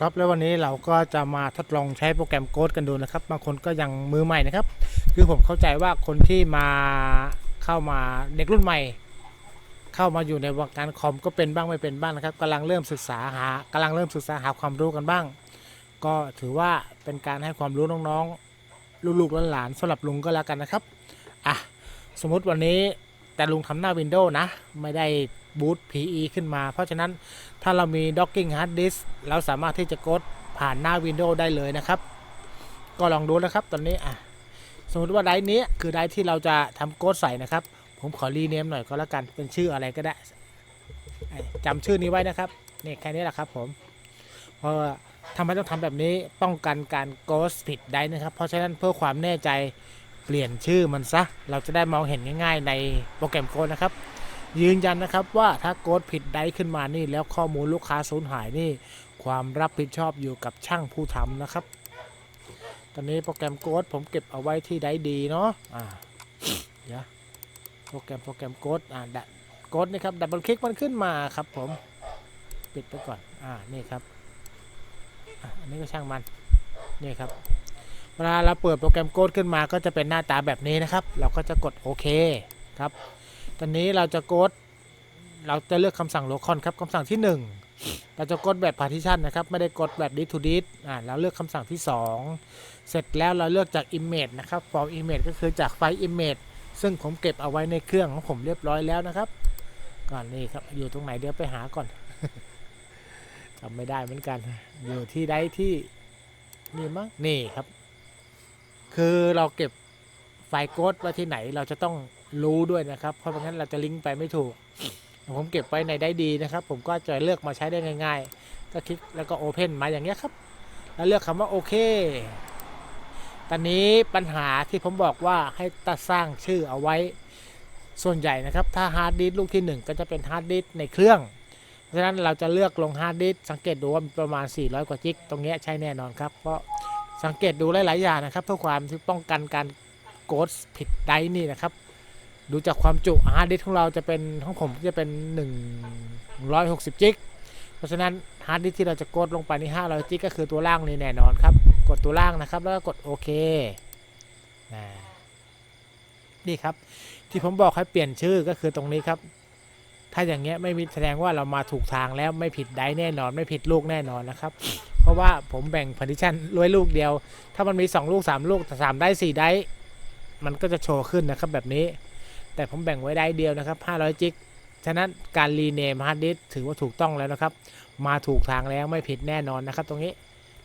ครับแล้ววันนี้เราก็จะมาทดลองใช้โปรแกรมโค้ดกันดูนะครับ บางคนก็ยังมือใหม่นะครับ คือผมเข้าใจว่าคนที่มาเข้ามาเด็กรุ่นใหม่ เข้ามาอยู่ในวงการคอมก็เป็นบ้างไม่เป็นบ้างนะครับกำลังเริ่มศึกษาหากำลังเริ่มศึกษาหาความรู้กันบ้าง ก็ถือว่าเป็นการให้ความรู้น้องๆลูกๆหลานๆสำหรับลุงก็แล้วกันนะครับอะสมมุติวันนี้แต่ลุงทำหน้า Windows นะ ไม่ได้ บูต PE ขึ้นมา เพราะฉะนั้นถ้าเรามี Docking Hard Disk เราสามารถที่จะกดผ่านหน้า Windows ได้เลยนะครับ ก็ลองดูนะครับตอนนี้อะสมมติว่าไดร์นี้คือไดร์ที่เราจะทำโค้ดใส่นะครับ ผมขอรีเนมหน่อยก็แล้วกันเป็นชื่ออะไรก็ได้จำชื่อนี้ไว้นะครับนี่แค่นี้แหละครับผมเพราะทำไมต้องทำแบบนี้ป้องกันการโกสผิดได้นะครับ เพราะฉะนั้นเพื่อความแน่ใจเปลี่ยนชื่อมันซะ เราจะได้มองเห็นง่าย ๆ ในโปรแกรมโค้ดนะครับ ยืนยันนะครับว่าถ้าโกดผิดได้ขึ้นมานี่ แล้วข้อมูลลูกค้าสูญหายนี่ ความรับผิดชอบอยู่กับช่างผู้ทำนะครับ ตอนนี้โปรแกรมโกดผมเก็บเอาไว้ที่ไดดีเนาะอ่าเดี๋ยวโปรแกรมโปรแกรมโกดอ่าดัโกดนี่ครับดับเบิลคลิกมันขึ้นมาครับผมปิดไปก่อนอ่านี่ครับอันนี้ก็ช่างมันนี่ครับเวลาเราเปิดโปรแกรมโกดขึ้นมาก็จะเป็นหน้าตาแบบนี้นะครับ เราก็จะกดโอเคครับ ตอนนี้เราจะกด เราจะเลือกคำสั่งโลคอนครับคำสั่งที่ 1 เราจะกดแบบ partition นะครับ ไม่ได้กดแบบ disk to disk อ่าเราเลือกคำสั่งที่ 2 เสร็จแล้วเราเลือกจาก image นะครับ from image ก็คือจากไฟล์ image ซึ่งผมเก็บเอาไว้ในเครื่องของผมเรียบร้อยแล้วนะครับก่อนนี่ครับอยู่ตรงไหนเดี๋ยวไปหาก่อนจำไม่ได้เหมือนกัน อยู่ที่ใดที่นี่มั้งนี่ครับ คือเราเก็บไฟล์โค้ดไว้ที่ไหนเราจะต้อง รู้ด้วยนะครับเพราะงั้นเราจะลิงก์ไปไม่ถูก ผมเก็บไว้ในได้ดีนะครับ ผมก็จะเลือกมาใช้ได้ง่าย ๆ ก็คลิกแล้วก็โอเพนมาอย่างเงี้ยครับ แล้วเลือกคำว่าโอเค ตอนนี้ปัญหาที่ผมบอกว่าให้ตัดสร้างชื่อเอาไว้ส่วนใหญ่นะครับ ถ้าฮาร์ดดิสก์ลูกที่ 1 ก็จะเป็นฮาร์ดดิสก์ในเครื่อง เพราะฉะนั้นเราจะเลือกลงฮาร์ดดิสก์สังเกตดูว่ามีประมาณ 400 กว่าจิก ตรงเนี้ยใช่แน่นอนครับ เพราะสังเกตดูหลาย ๆ อย่างนะครับ เพื่อความที่ป้องกันการโกดผิดได้นี่นะครับ ดูจากความจุฮาร์ดดิสของเราจะเป็นของผมจะเป็น 160 จิก เพราะฉะนั้นฮาร์ดดิสที่เราจะกดลงไปนี่500 จิกก็คือตัวล่างนี่แน่นอนครับ กดตัวล่างนะครับ แล้วก็กดโอเคนี่ครับ ที่ผมบอกให้เปลี่ยนชื่อก็คือตรงนี้ครับ ถ้าอย่างเงี้ยไม่มีแสดงว่าเรามาถูกทางแล้วไม่ผิดได้แน่นอน ไม่ผิดลูกแน่นอนนะครับ เพราะว่าผมแบ่งพาร์ติชันรวยลูกเดียว ถ้ามันมี 2 ลูก 3 ลูกแต่3ได้4ได้ มันก็จะโชว์ขึ้นนะครับแบบนี้ แต่ผมแบ่งไว้ได้เดียวนะครับ 500 จิก ฉะนั้นการรีเนมฮาร์ดดิสถือว่าถูกต้องแล้วนะครับ มาถูกทางแล้วไม่ผิดแน่นอนนะครับ ตรงนี้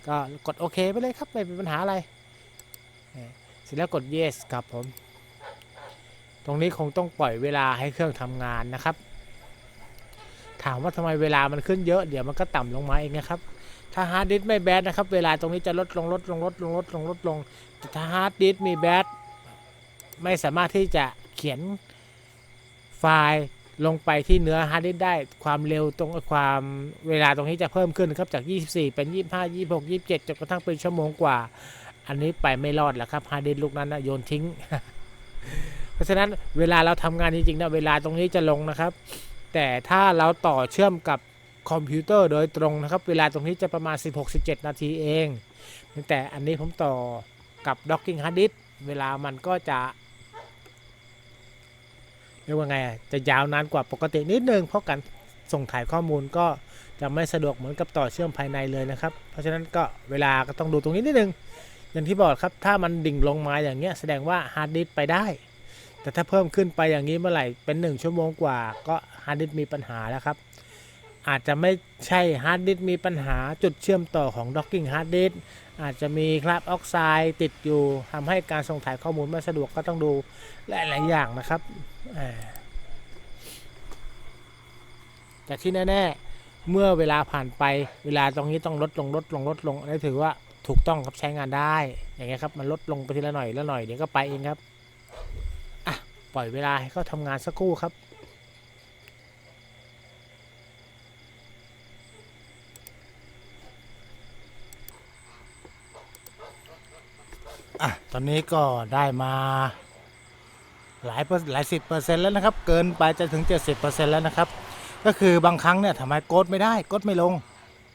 ก็กดโอเคไปเลยครับ ไม่เป็นปัญหาอะไร เสร็จแล้วกด yes ครับผม ตรงนี้คงต้องปล่อยเวลาให้เครื่องทำงานนะครับ ถามว่าทำไมเวลามันขึ้นเยอะ เดี๋ยวมันก็ต่ำลงมาเองนะครับถ้าฮาร์ดดิสไม่แบดนะครับ เวลาตรงนี้จะลดลงลดลงลดลงลดลงลดลงแต่ถ้าฮาร์ดดิสมีแบดไม่สามารถที่จะ เขียนไฟล์ลงไปที่เนื้อฮาร์ดดิสได้ความเร็วตรงความเวลาตรงนี้จะเพิ่มขึ้นครับจาก 24 เป็น 25 26 27จนกระทั่งเป็นชั่วโมงกว่า อันนี้ไปไม่รอดแล้วครับฮาร์ดดิสลูกนั้นนะโยนทิ้ง เพราะฉะนั้นเวลาเราทำงานจริงๆนะเวลาตรงนี้จะลงนะครับ แต่ถ้าเราต่อเชื่อมกับคอมพิวเตอร์โดยตรงนะครับ เวลาตรงนี้จะประมาณ 16-17 นาทีเอง แต่อันนี้ผมต่อกับ Docking Hard Disk เวลามันก็จะ รียกว่าไงจะยาวนานกว่าปกตินิดนึงเพราะการส่งถ่ายข้อมูลก็จะไม่สะดวกเหมือนกับต่อเชื่อมภายในเลยนะครับ เพราะฉะนั้นก็เวลาก็ต้องดูตรงนี้นิดนึง อย่างที่บอกครับถ้ามันดิ่งลงมาอย่างเงี้ยแสดงว่าฮาร์ดดิสก์ไปได้ แต่ถ้าเพิ่มขึ้นไปอย่างนี้เมื่อไหร่เป็น 1 ชั่วโมงกว่าก็ฮาร์ดดิสก์มีปัญหาแล้วครับ อาจจะไม่ใช่ฮาร์ดดิสก์มีปัญหาจุดเชื่อมต่อของ docking hard disk อาจจะมีคราบออกไซด์ติดอยู่ทำให้การส่งถ่ายข้อมูลไม่สะดวกก็ต้องดูหลายๆอย่างนะครับแต่ที่แน่ๆเมื่อเวลาผ่านไปเวลาตรงนี้ต้องลดลงลดลงลดลงนี่ถือว่าถูกต้องครับใช้งานได้ อย่างเงี้ยครับมันลดลงไปทีละหน่อยละหน่อยเดี๋ยวก็ไปเองครับอะปล่อยเวลาให้เขาทำงานสักครู่ครับ อะตอนนี้ก็ได้มาหลายเปอร์หลายสิบเปอร์เซ็นต์แล้วนะครับ เกินไปจะถึง70%แล้วนะครับ ก็คือบางครั้งเนี่ยทำไมกดไม่ได้กดไม่ลง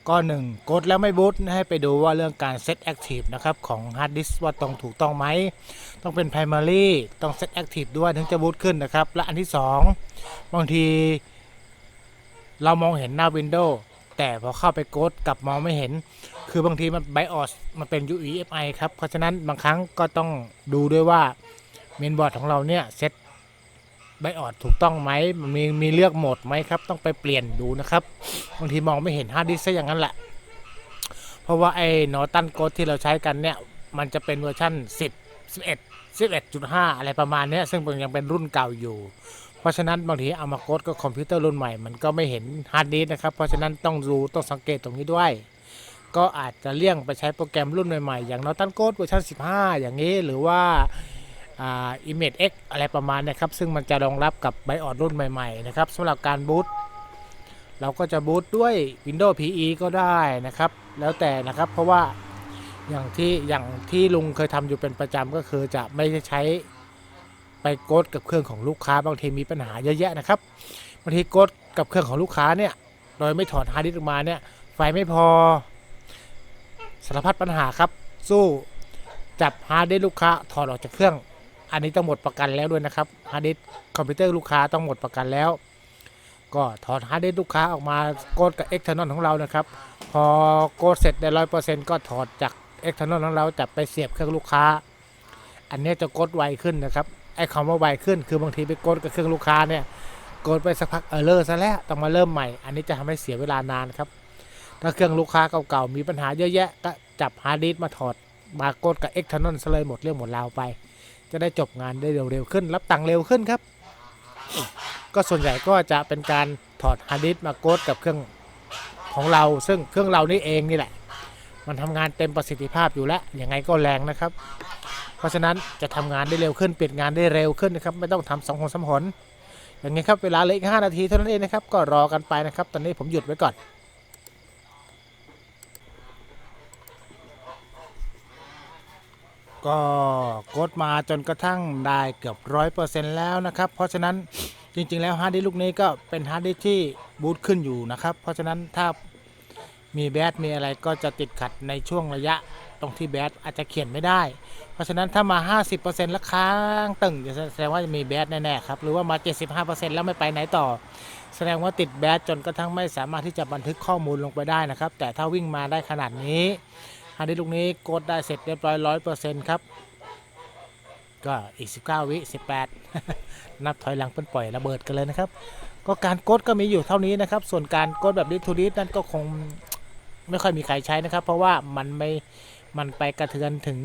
ก็หนึ่งกดแล้วไม่บูตให้ไปดูว่าเรื่องการเซตแอคทีฟนะครับของฮาร์ดดิสว่าตรงถูกต้องไหม ต้องเป็น primary ต้องเซตแอคทีฟด้วยถึงจะบูตขึ้นนะครับ และอันที่ 2 บางที เรามองเห็นหน้า Windows แต่พอเข้าไปโกดกลับมองไม่เห็น คือบางทีมัน BIOS มันเป็น UEFI ครับ เพราะฉะนั้นบางครั้งก็ต้องดูด้วยว่าเมนบอร์ดของเราเนี่ยเซต BIOS ถูกต้องไหมมันมีมีเลือกโหมดไหมครับ ต้องไปเปลี่ยนดูนะครับ บางทีมองไม่เห็นฮาร์ดดิสก์ซะอย่างนั้นแหละ เพราะว่าไอ้นอตันโกดที่เราใช้กันเนี่ย มันจะเป็นเวอร์ชัน10 11 11.5 อะไรประมาณนี้ซึ่งมันยังเป็นรุ่นเก่าอยู่ เพราะฉะนั้นบางทีเอามาโกดกับคอมพิวเตอร์รุ่นใหม่มันก็ไม่เห็นฮาร์ดดิสก์นะครับ เพราะฉะนั้นต้องดูต้องสังเกตตรงนี้ด้วย ก็อาจจะเลี่ยงไปใช้โปรแกรมรุ่นใหม่ๆ อย่าง Norton Code เวอร์ชัน15 อย่างนี้หรือว่าอ่า Image X อะไรประมาณนะครับ ซึ่งมันจะรองรับกับ BIOS รุ่นใหม่ๆนะครับสำหรับการบูตเราก็จะบูตด้วย Windows PE ก็ได้นะครับ แล้วแต่นะครับเพราะว่าอย่างที่อย่างที่ลุงเคยทำอยู่เป็นประจำก็คือจะไม่ใช้ ไปกดกับเครื่องของลูกค้าบางทีมีปัญหาเยอะแยะนะครับบางทีกดกับเครื่องของลูกค้าเนี่ยโดยไม่ถอดฮาร์ดดิสก์ออกมาเนี่ยไฟไม่พอสารพัดปัญหาครับ สู้จับฮาร์ดดิสก์ลูกค้าถอดออกจากเครื่อง อันนี้ต้องหมดประกันแล้วด้วยนะครับฮาร์ดดิสก์คอมพิวเตอร์ลูกค้าต้องหมดประกันแล้ว ก็ถอดฮาร์ดดิสก์ลูกค้าออกมาโกดกับเอ็กเทอร์นอลของเรานะครับ พอโกดเสร็จได้ร้อยเปอร์เซ็นต์ก็ถอดจากเอ็กเทอร์นอลของเราจับไปเสียบเครื่องลูกค้า อันนี้จะกดไวขึ้นนะครับ ไอ้คำว่าไวขึ้นคือบางทีไปกดกับเครื่องลูกค้าเนี่ยกดไปสักพักเออเลอร์ซะแล้วต้องมาเริ่มใหม่ อันนี้จะทำให้เสียเวลานานครับ ถ้าเครื่องลูกค้าเก่าๆมีปัญหาเยอะแยะก็จับฮาร์ดดิสก์มาถอดมาโกดกับเอ็กเทอร์นอลซะเลยหมดเรื่องหมดราวไป จะได้จบงานได้เร็วๆขึ้น รับตังค์เร็วขึ้นครับ ก็ส่วนใหญ่ก็จะเป็นการถอดฮาร์ดดิสก์มาโกดกับเครื่องของเรา ซึ่งเครื่องเรานี่เองนี่แหละ มันทำงานเต็มประสิทธิภาพอยู่แล้วยังไงก็แรงนะครับ เพราะฉะนั้นจะทำงานได้เร็วขึ้นเปิดงานได้เร็วขึ้นนะครับไม่ต้องทำสองหนสามหนอย่างไงครับเวลาเหลืออีกห้านาทีเท่านั้นเองนะครับก็รอกันไปนะครับ ตอนนี้ผมหยุดไว้ก่อนก็กดมาจนกระทั่งได้เกือบร้อยเปอร์เซ็นต์แล้วนะครับ เพราะฉะนั้นจริงๆแล้วฮาร์ดดิสก์ลูกนี้ก็เป็นฮาร์ดดิสก์ที่บูตขึ้นอยู่นะครับ เพราะฉะนั้นถ้า มีแบตมีอะไรก็จะติดขัดในช่วงระยะตรงที่แบตอาจจะเขียนไม่ได้ เพราะฉะนั้นถ้ามา 50%แล้วค้างตึงแสดงว่าจะมีแบตแน่ๆครับ หรือว่ามา 75%แล้วไม่ไปไหนต่อ แสดงว่าติดแบตจนกระทั่งไม่สามารถที่จะบันทึกข้อมูลลงไปได้นะครับ แต่ถ้าวิ่งมาได้ขนาดนี้ฮาร์ดดิสก์ลูกนี้กดได้เสร็จเรียบร้อยร้อยเปอร์เซ็นต์ครับ ก็อีก 19 วิ 18 นับถอยหลังเป็นปล่อยระเบิดกันเลยนะครับ ก็การกดก็มีอยู่เท่านี้นะครับ ส่วนการกดแบบดิทูดิสนั่นก็คง ไม่ค่อยมีใครใช้นะครับ เพราะว่ามันไม่มันไปกระเทือนถึง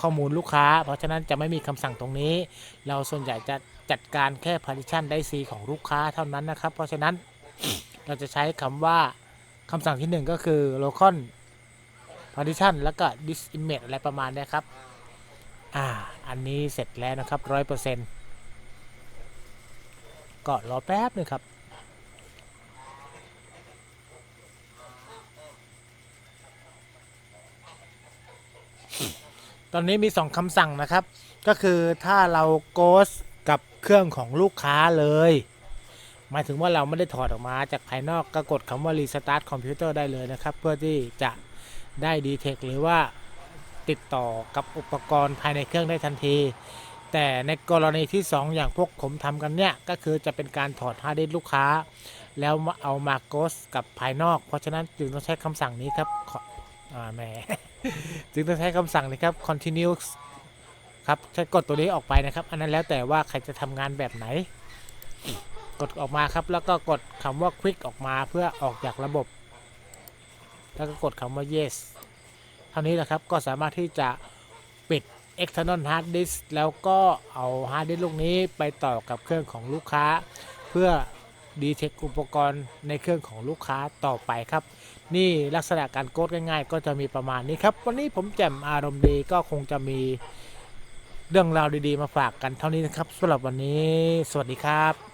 ข้อมูลลูกค้า เพราะฉะนั้นจะไม่มีคำสั่งตรงนี้ เราส่วนใหญ่จะจัดการแค่ partition ได้ C ของลูกค้าเท่านั้นนะครับ เพราะฉะนั้นเราจะใช้คำว่าคำสั่งที่หนึ่งก็คือ local partition แล้วก็ disimage อะไรประมาณนี้ครับ อ่า อันนี้เสร็จแล้วนะครับร้อยเปอร์เซ็นต์ก็รอแป๊บหนึงครับ ตอนนี้มี 2คำสั่งนะครับ ก็คือถ้าเราโกสกับเครื่องของลูกค้าเลย หมายถึงว่าเราไม่ได้ถอดออกมาจากภายนอกก็กดคำว่า restart computer ได้เลยนะครับ เพื่อที่จะได้ดีเทคหรือว่าติดต่อกับอุปกรณ์ภายในเครื่องได้ทันที แต่ในกรณีที่ 2 อย่างพวกผมทำกันเนี่ย ก็คือจะเป็นการถอดฮาร์ดดิสก์ลูกค้า แล้วมาเอามาโกสกับภายนอก เพราะฉะนั้นจึงต้องใช้คำสั่งนี้ครับขออ่าแหม จึงต้องใช้คำสั่งนี้ครับ continue ครับใช้กดตัวนี้ออกไปนะครับ อันนั้นแล้วแต่ว่าใครจะทำงานแบบไหน กดออกมาครับ แล้วก็กดคำว่า quick ออกมาเพื่อออกจากระบบ แล้วก็กดคำว่า yes เท่านี้แหละครับก็สามารถที่จะปิด external hard disk แล้วก็เอา hard disk ลูกนี้ไปต่อกับเครื่องของลูกค้า เพื่อดีเทคอุปกรณ์ในเครื่องของลูกค้าต่อไปครับ นี่ลักษณะการโกดง่ายๆ ก็จะมีประมาณนี้ครับ วันนี้ผมแจ่มอารมณ์ดีก็คงจะมีเรื่องราวดีๆ มาฝากกันเท่านี้นะครับสำหรับวันนี้ สวัสดีครับ